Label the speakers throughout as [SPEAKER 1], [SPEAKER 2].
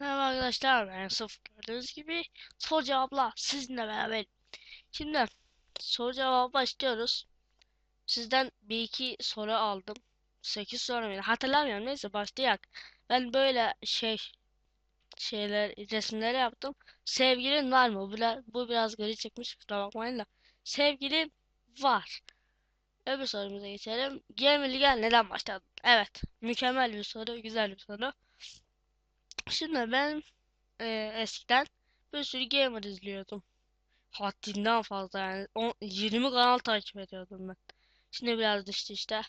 [SPEAKER 1] Merhaba arkadaşlar ben Yusuf gördüğünüz gibi soru cevapla sizinle beraber. Şimdi soru cevabı başlıyoruz. Sizden bir iki soru aldım. 8 soru muydu? Hatırlamıyorum. Neyse başlayak. Ben böyle şey şeyler resimleri yaptım. Sevgilin var mı? Bu, bu biraz gri çıkmış kusura bakmayın da. Sevgilin var. Öbür sorumuza geçelim. Gemili gel neden başladın? Evet mükemmel bir soru güzel bir soru Şimdi ben e, eskiden bir sürü gamer izliyordum. Haddinden fazla yani. On- 20 kanal takip ediyordum ben. Şimdi biraz düştü işte.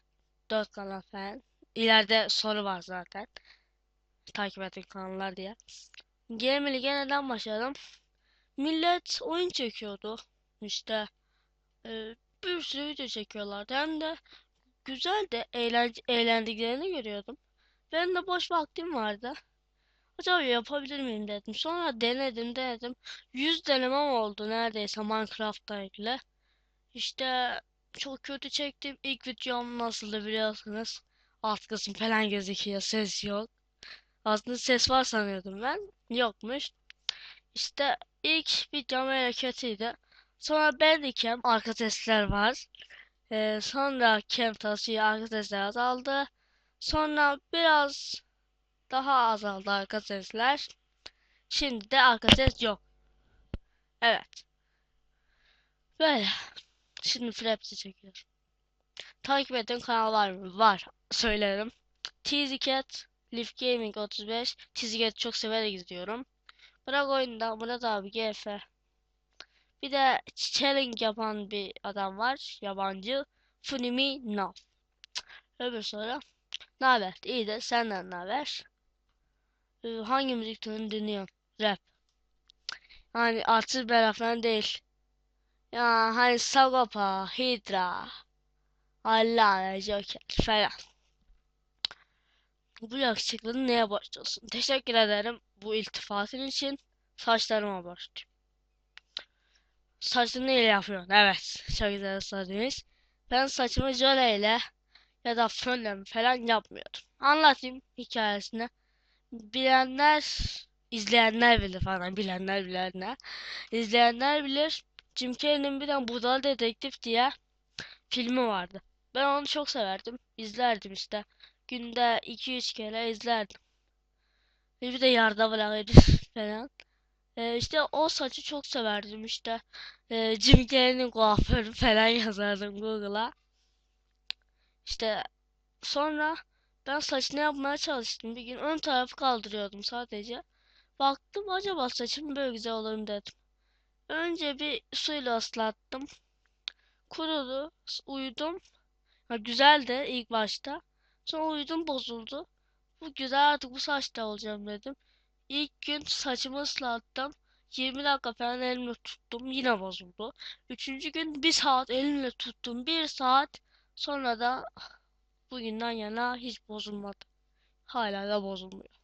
[SPEAKER 1] 4 kanal falan. İleride soru var zaten. Takip ettiğim kanallar diye. Gamer League'e neden başladım? Millet oyun çekiyordu. İşte e, bir sürü video çekiyorlardı. Hem de güzel de eğlence, eğlendiklerini görüyordum. Benim de boş vaktim vardı. Acaba yapabilir miyim dedim. Sonra denedim denedim. 100 denemem oldu neredeyse Minecraft'la ilgili. İşte çok kötü çektim. İlk videom nasıldı biliyorsunuz. Alt kısım falan gözüküyor. Ses yok. Aslında ses var sanıyordum ben. Yokmuş. İşte ilk videom öyle kötüydü. Sonra Bandicam arka sesler var. Ee, sonra Camtasia arka sesler azaldı. Sonra biraz daha azaldı arka sesler. Şimdi de arka ses yok. Evet. Böyle. Şimdi Fraps'i çekiyorum. Takip ettiğin kanal var. Söylerim. Cat, Leaf Gaming 35. Cat çok severek izliyorum. Bırak oyunda Murat abi GF. Bir de challenge yapan bir adam var. Yabancı. Funimi Nav. Öbür soru. Ne haber? İyi de senden ne haber? Ee, hangi müzik türünü dinliyorsun? Rap. Hani artı bela falan değil. Ya hani Sagopa, Hydra, Allah Joker falan. Bu yakışıklılığın neye borçlusun? Teşekkür ederim bu iltifatın için. Saçlarıma borçluyum. Saçını neyle yapıyorsun? Evet. Çok güzel soruymuş. Ben saçımı jöleyle ya da fönle falan yapmıyordum. Anlatayım hikayesini. Bilenler, izleyenler bilir falan. Bilenler bilenler. İzleyenler bilir. Jim Carrey'nin bir tane Budala Dedektif diye filmi vardı. Ben onu çok severdim. İzlerdim işte. Günde 2-3 kere izlerdim. Bir de yarda bırakırdı falan. Ee, işte o saçı çok severdim işte. Ee, Jim Carrey'nin kuaförü falan yazardım Google'a. İşte sonra ben saçını yapmaya çalıştım. Bir gün ön tarafı kaldırıyordum sadece. Baktım acaba saçım böyle güzel olur mu dedim. Önce bir suyla ıslattım. Kurudu. Uyudum. Ha, güzeldi ilk başta. Sonra uyudum bozuldu. Bu güzel artık bu saçta olacağım dedim. İlk gün saçımı ıslattım. 20 dakika falan elimle tuttum. Yine bozuldu. Üçüncü gün bir saat elimle tuttum. Bir saat. Sonra da bugünden yana hiç bozulmadı. Hala da bozulmuyor.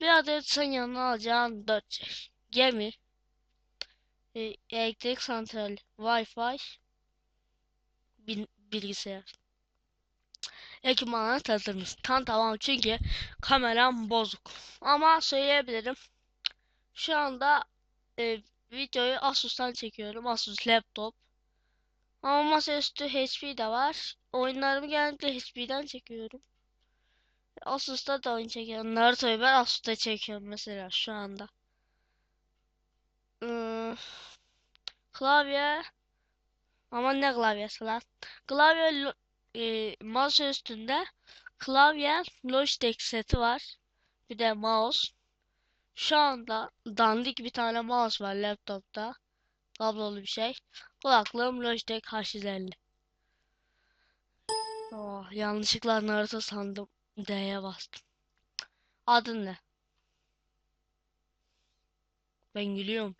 [SPEAKER 1] Bir adet sen yanına alacağın 4 şey. Gemi, e, elektrik santrali, Wi-Fi, bil- bilgisayar. Ekipmanları tanıtır mısın? Tan tamam çünkü kameram bozuk. Ama söyleyebilirim. Şu anda e, videoyu Asus'tan çekiyorum. Asus laptop. Ama masaüstü HP de var. Oyunlarımı genellikle HP'den çekiyorum. Asus'ta da oyun çekiyorum. Naruto'yu ben Asus'ta çekiyorum mesela şu anda. Ee, klavye ama ne klavyesi lan? Klavye e, masa üstünde klavye Logitech seti var. Bir de mouse. Şu anda dandik bir tane mouse var laptopta. Kablolu bir şey. Kulaklığım Logitech H150. Oh, yanlışlıkla Naruto sandım. D'ye bastım. Adın ne? Ben gülüyorum.